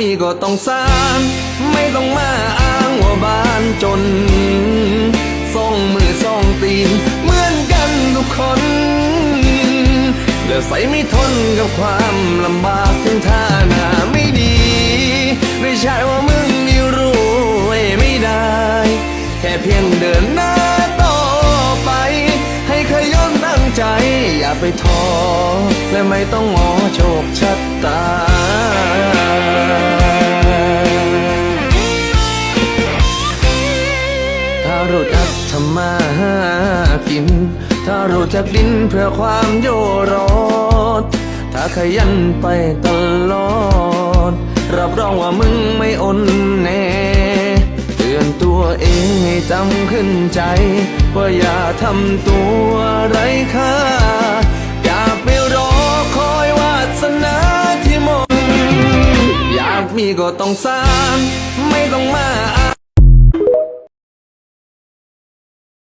มีก็ต้องสร้าง ไม่ต้องมาอ้างว่าบ้านจนส่องมือส่องตีนเหมือนกันทุกคนแล้วใส่ไม่ทนกับความลำบากถึงท่าหน้าไม่ดี ไม่ใช่ว่ามึงมีรวยไม่ได้ แค่เพียงเดินหน้าต่อไป ให้ขยันตั้งใจ อย่าไปท้อและไม่ต้องงอโชคชะตา ถ้ารู้จักทำมาหากิน ถ้ารู้จักดินเพื่อความโยรดถ้าขยันไปตลอด รับรองว่ามึงไม่อนแน่เตือนตัวเองให้จำขึ้นใจ ว่าอย่าทำตัวไร้ค่าอย่าไปรอคอยวาสนาที่หมดอยากมีก็ต้องสร้าง